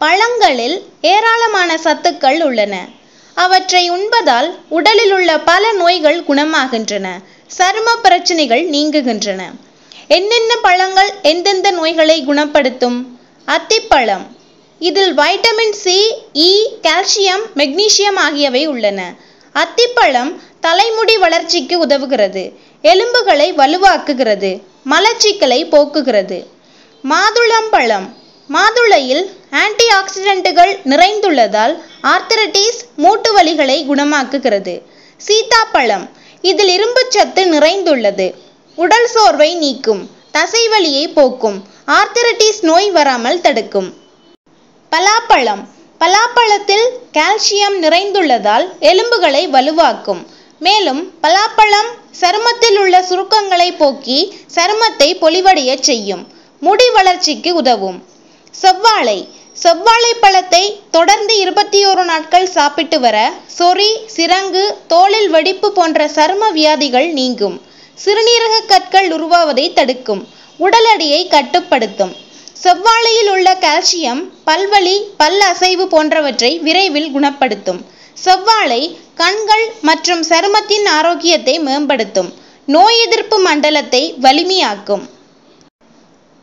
பழங்களில் ஏராளமான சத்துக்கள் உள்ளன. அவற்றை உண்பதால் உடலில் உள்ள பல நோய்கள் குணமாகின்றன. சரும பிரச்சனைகள் நீங்குகின்றன. என்னென்ன பழங்கள் எந்தெந்த நோய்களை குணப்படுத்தும்? அத்திப்பழம். இதில் vitamin C E calcium magnesium ஆகியவை உள்ளன. அத்திப்பழம் தலைமுடி வளர்ச்சிக்கு உதவுகிறது. எலும்புகளை வலுவாக்குகிறது. மலச்சிக்கலை போக்குகிறது. மாதுளம்பழம். மாதுளையில் ஆன்டி ஆக்சிடென்ட்டுகள் நிறைந்துள்ளதால் ஆர்த்தரட்டிஸ் மூட்டு வலிகளை குணமாக்குகிறது. சீதாப்பழம். இதில் இரும்புச்சத்து நிறைந்துள்ளது. உடல் சோர்வை நீக்கும். தசைவலியை போக்கும். ஆர்த்தரட்டிஸ் நோய் வராமல் தடுக்கும். பலாப்பழம். பலாப்பழத்தில் கால்சியம் நிறைந்துள்ளதால் எலும்புகளை வலுவாக்கும். மேலும் பலாப்பழம் சருமத்தில் உள்ள சுருக்கங்களை போக்கி சருமத்தை பொலிவடைய செய்யும். முடி வளர்ச்சிக்கு உதவும். செவ்வாழை. செவ்வாழை பழத்தை தொடர்ந்து இருபத்தி ஓரு நாட்கள் சாப்பிட்டு வர சொறி சிரங்கு தோலில் வெடிப்பு போன்ற சரும வியாதிகள் நீங்கும். சிறுநீரக கற்கள் உருவாவதை தடுக்கும். உடல் எடையை கட்டுப்படுத்தும். செவ்வாழையில் உள்ள கால்சியம் பல்வலி பல் அசைவு போன்றவற்றை விரைவில் குணப்படுத்தும். செவ்வாழை கண்கள் மற்றும் சருமத்தின் ஆரோக்கியத்தை மேம்படுத்தும். நோய் எதிர்ப்பு மண்டலத்தை வலிமையாக்கும்.